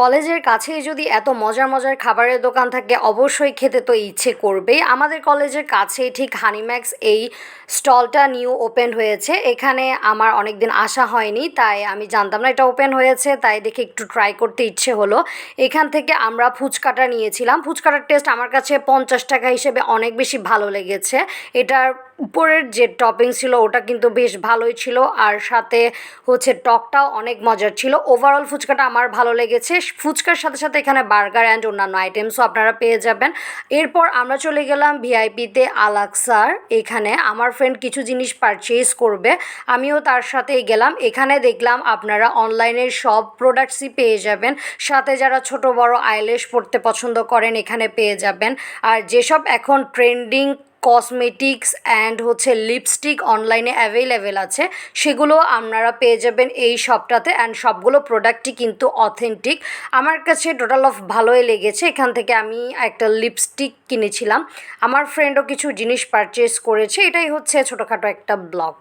কলেজের কাছেই যদি এত মজার মজার খাবারের দোকান থাকে, অবশ্যই খেতে তো ইচ্ছে করবেই। আমাদের কলেজের কাছেই ঠিক হানিম্যাক্স এই স্টলটা নিউ ওপেন হয়েছে। এখানে আমার অনেক দিন আসা হয়নি, তাই আমি জানতাম না এটা ওপেন হয়েছে, তাই দেখে একটু ট্রাই করতে ইচ্ছে হলো। এখান থেকে আমরা ফুচকাটা নিয়েছিলাম। ফুচকাটার টেস্ট আমার কাছে পঞ্চাশ টাকা হিসেবে অনেক বেশি ভালো লেগেছে। এটার উপরের যে টপিং ছিল, ওটা কিন্তু বেশ ভালোই ছিল। আর সাথে হচ্ছে টকটাও অনেক মজার ছিল। ওভারঅল ফুচকাটা আমার ভালো লেগেছে। ফুচকার সাথে সাথে এখানে বার্গার অ্যান্ড অন্যান্য আইটেমসও আপনারা পেয়ে যাবেন। এরপর আমরা চলে গেলাম ভিআইপিতে আলাক্সার। এখানে আমার ফ্রেন্ড কিছু জিনিস পারচেজ করবে। আমিও তার সাথেই গেলাম। এখানে দেখলাম আপনারা অনলাইনের সব প্রোডাক্টসই পেয়ে যাবেন। সাথে যারা ছোট বড় আইলেশ পড়তে পছন্দ করেন এখানে পেয়ে যাবেন। আর যেসব এখন ট্রেন্ডিং কসমেটিক্স অ্যান্ড হচ্ছে লিপস্টিক অনলাইনে অ্যাভেলেবেল আছে। সেগুলো আপনারা পেয়ে যাবেন এই শপটাতে অ্যান্ড সবগুলো প্রোডাক্টই কিন্তু অথেন্টিক আমার কাছে টোটাল অফ ভালোই লেগেছে। এখান থেকে আমি একটা লিপস্টিক কিনেছিলাম। আমার ফ্রেন্ডও কিছু জিনিস পারচেস করেছে। এটাই হচ্ছে ছোটোখাটো একটা ব্লগ